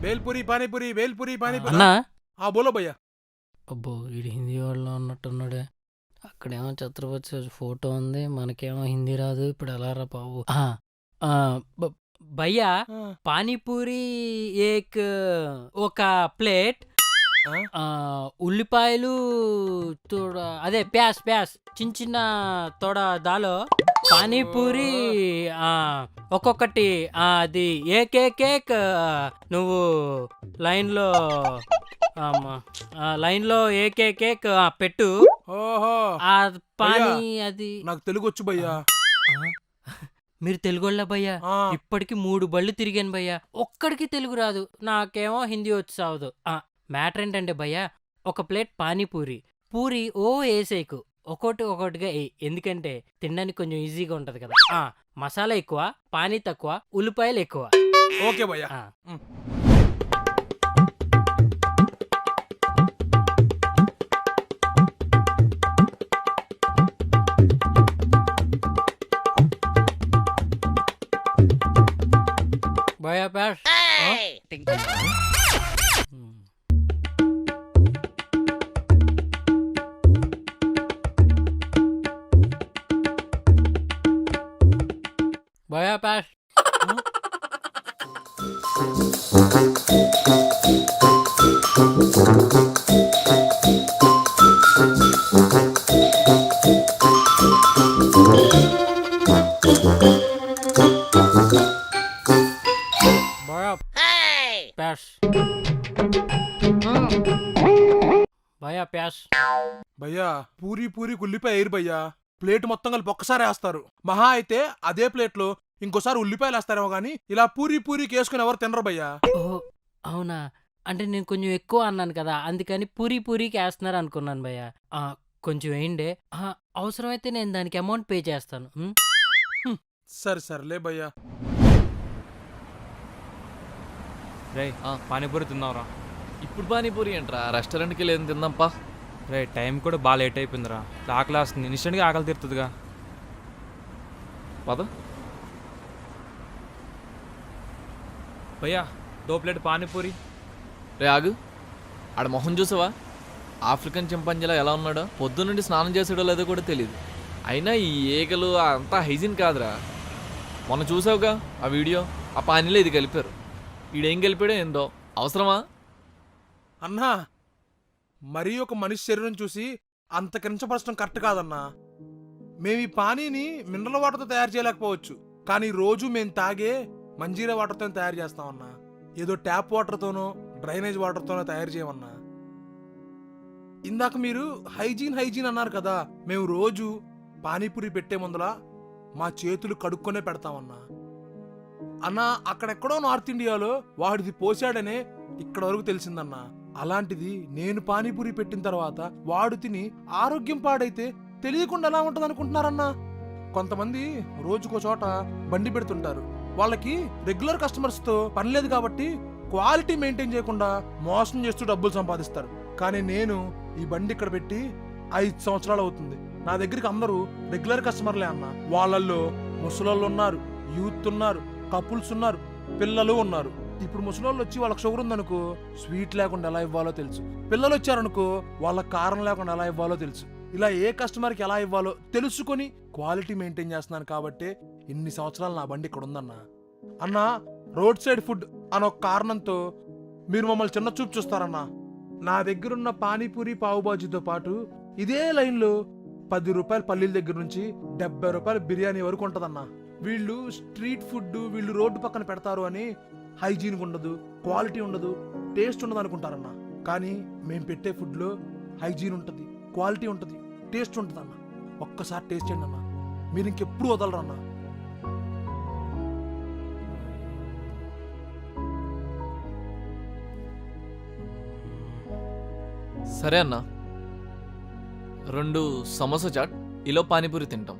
బేల్పూరి పానీపూరి బేల్పూరి పానీపూరి. అన్నా? ఆ బోలో భయ్యా. అబ్బో వీడు హిందీ వాళ్ళు ఉన్నట్టున్నాడే. అక్కడేమో ఛత్రపతి ఫోటో ఉంది మనకేమో హిందీ రాదు ఇప్పుడు ఎలా రా బాబు. ఆ, ఆ, బ- భయ్యా పానీపూరి ఏక్ ఒక ప్లేట్ ఆ, ఉల్లిపాయలు తోడ అదే ప్యాస్ ప్యాస్ చిన్న చిన్న తోడ దాలో పానీపూరి ఆ, ఒక్కొక్కటి ఆ, అది ఏక్ ఏక్ ఆ, నువ్వు లైన్లో ఆమా, ఆ, లైన్లో ఏక్ ఏక్ ఏక్ ఆ, పెట్టు. ఓహో. ఆ పానీ అది నాకు తెలుగు వచ్చు భయ్యా మీరు తెలుగోళ్ళ భయ్యా? ఆ, ఇప్పటికి మూడు బళ్ళు తిరిగాను భయ్యా. ఒక్కడికి తెలుగు రాదు. నాకేమో హిందీ వచ్చి సావదు ఆ, మ్యాటర్ ఏంటంటే భయ్యా ఒక ప్లేట్ పానీపూరి. పూరి ఓ వేసేకు ఒకటి ఒకటిగా వేయి ఎందుకంటే తినడానికి కొంచెం ఈజీగా ఉంటది కదా. ఆ మసాలా ఎక్కువ పానీ తక్కువ ఉల్లిపాయలు ఎక్కువ. ఓకే భయ్యా. ఆ. భయ్యా ప్యాస్ భయ్యా ప్యాస్ భయ్యా పూరి పూరి ఉల్లిపాయ వేయరు భయ్యా. ప్లేట్ మొత్తం కలిపి ఒక్కసారి వేస్తారు. మహా అయితే అదే ప్లేట్లో ఇంకోసారి ఉల్లిపాయలు వేస్తారేమో కానీ ఇలా పూరి పూరికి వేసుకుని ఎవరు తినరు భయ్యా. ఓ అవునా? అంటే నేను కొంచెం ఎక్కువ అన్నాను కదా అందుకని పూరి పూరికి వేస్తున్నారు అనుకున్నాను భయ్య. ఆ, కొంచెం వేయండి. ఆ, అవసరమైతే నేను దానికి అమౌంట్ పే చేస్తాను. ఉమ్? సరే సర్లే భయ్యా. రే పానీపూరి తిందాంరా ఇప్పుడు పానీపూరి ఏంట్రా? రెస్టారెంట్కి వెళ్ళి ఏం తిందాంపా? రే టైం కూడా బాగా లేట్ అయిపోయిందిరా. ఆకలి వస్తుంది. ఇన్స్టెంట్గా ఆకలి తీరుతుందిగా. పద. భయ్యా దో ప్లేట్ పానీపూరి. రే ఆగు. ఆడ మొహం చూసావా? ఆఫ్రికన్ చింపాంజీలా ఎలా ఉన్నాడో? పొద్దున్నుండి స్నానం చేసాడో లేదో కూడా తెలియదు అయినా ఈ ఏగలు అంతా హైజీన్ కాదురా. మొన్న చూసావుగా ఆ వీడియో? ఆ పానీలో ఇది కలిపారు. ఈడేం కలిపాడో ఏందో? అవసరమా? అన్నా మరీ ఒక మనిషి శరీరం చూసి అంత కించపరచడం కరెక్ట్ కాదన్నా. మేము ఈ పానీని మినరల్ వాటర్తో తయారు చేయలేకపోవచ్చు. కానీ రోజు మేము తాగే మంజీరా వాటర్తో తయారు చేస్తామన్నా ఏదో ట్యాప్ వాటర్తోనో డ్రైనేజ్ వాటర్తోనో తయారు చేయమన్నా ఇందాక మీరు హైజీన్ హైజీన్ అన్నారు కదా మేము రోజు పానీపూరి పెట్టే ముందల మా చేతులు కడుక్కొనే పెడతామన్నా? అన్నా అక్కడెక్కడో నార్త్ ఇండియాలో వాడిది పోసాడనే ఇక్కడ వరకు తెలిసిందన్నా. అలాంటిది నేను పానీపూరి పెట్టిన తర్వాత వాడు తిని ఆరోగ్యం పాడైతే తెలియకుండా ఎలా ఉంటుంది అనుకుంటున్నారన్నా కొంతమంది రోజుకో చోట బండి పెడుతుంటారు. వాళ్ళకి రెగ్యులర్ కస్టమర్స్తో పని లేదు కాబట్టి క్వాలిటీ మెయింటైన్ చేయకుండా మోసం చేస్తూ డబ్బులు సంపాదిస్తారు. కానీ నేను ఈ బండి ఇక్కడ పెట్టి ఐదు సంవత్సరాలు అవుతుంది. నా దగ్గరికి అందరూ రెగ్యులర్ కస్టమర్లే అన్న. వాళ్ళల్లో ముసలోళ్ళు ఉన్నారు యూత్ ఉన్నారు కపుల్స్ ఉన్నారు పిల్లలు ఉన్నారు. ఇప్పుడు ముసలోళ్ళు వచ్చి వాళ్ళకి షుగర్ ఉందనుకో స్వీట్ లేకుండా ఎలా ఇవ్వాలో తెలుసు. పిల్లలు వచ్చారనుకో వాళ్ళ కారం లేకుండా ఎలా ఇవ్వాలో తెలుసు. ఇలా ఏ కస్టమర్కి ఎలా ఇవ్వాలో తెలుసుకొని క్వాలిటీ మెయింటైన్ చేస్తున్నాను కాబట్టి ఇన్ని సంవత్సరాలు నా బండి ఇక్కడ ఉందన్నా. అన్నా రోడ్ సైడ్ ఫుడ్ అనొక కారణంతో మీరు మమ్మల్ని చిన్న చూపు చూస్తారన్నా. నా దగ్గరున్న పానీపూరి పావుబాజీతో పాటు ఇదే లైన్లో పది రూపాయల పల్లీల దగ్గర నుంచి డెబ్బై రూపాయల బిర్యానీ వరకు ఉంటుందన్నా. వీళ్ళు స్ట్రీట్ ఫుడ్ వీళ్ళు రోడ్డు పక్కన పెడతారు అని హైజీన్ ఉండదు క్వాలిటీ ఉండదు టేస్ట్ ఉండదు అనుకుంటారన్నా. కానీ మేము పెట్టే ఫుడ్లో హైజీన్ ఉంటుంది క్వాలిటీ ఉంటుంది టేస్ట్ ఉంటుంది అన్న ఒక్కసారి టేస్ట్ చేయండి అన్న మీరు ఇంకెప్పుడు వదలరన్నా. సరే అన్న. రెండు సమోసా చాట్ ఇలా పానీపూరి తింటాం.